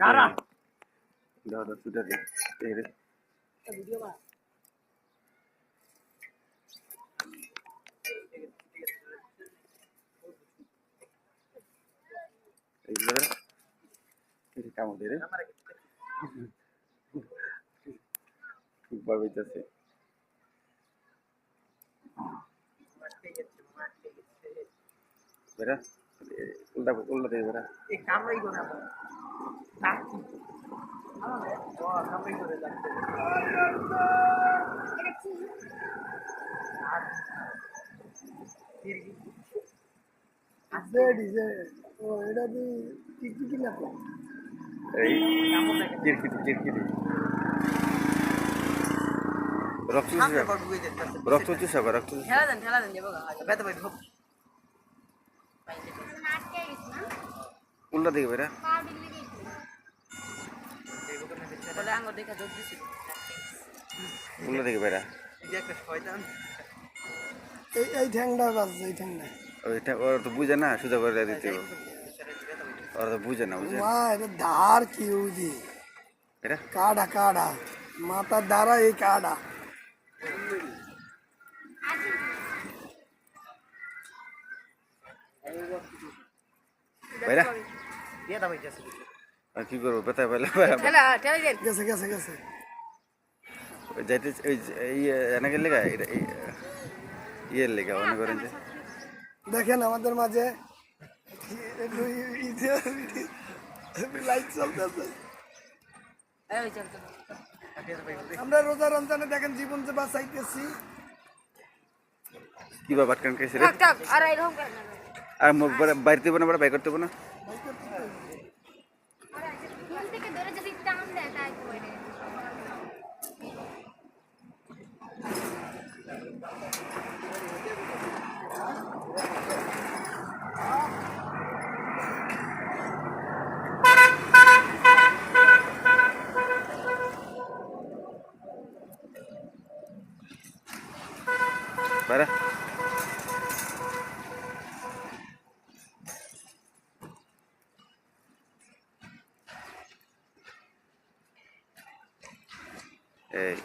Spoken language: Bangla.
দাঁড়া। দাও দাও ছুটে দে এই রে। ভিডিও বা এইগুলো রে রে। খুব ভয় পেয়েছে উল্টা উল্টা দিয়ে এই কামড়াই ও এটা দি টিকটিকি না এই কিরকিটি কিরকিটি রক্ত চুষা রক্ত চুষা রক্ত ঠেলা দেন ঠেলা দেন যাব গা ভাই ঢোক উল্টা দিকে বেরা বলে আঙ্গুর দেখে যোগ দিছি উল্টা দিকে বেরা এই যে একটা শয়তান এই এই ঠ্যাংটা বাজছে এই ঠ্যাংটা ওইটা ওরা তো বুঝে না সোজা করে দিতে হবে ওরা তো বুঝে না বুঝে মা এটা ধার কি উদি বেরা কাড়া কাড়া মাথার দ্বারা এই কাড়া বেরা দিয়ে দাও যাচ্ছে আর কি করব? বেতা পেলে ঠেলা ঠেলা গেছে গেছে গেছে। যাইতে ওই যে- এই লেগা? ইয়ের লেগা মনে করেন যে। দেখেন আমাদের মাঝে লাইট চলতেছে। আমরা রোজা রমজানে দেখেন জীবন যে বাঁচাইতেছি। কি বা বাটকান খাইছে আর বাড়িতে না বাড়ি বাই করতে না? বেরা এই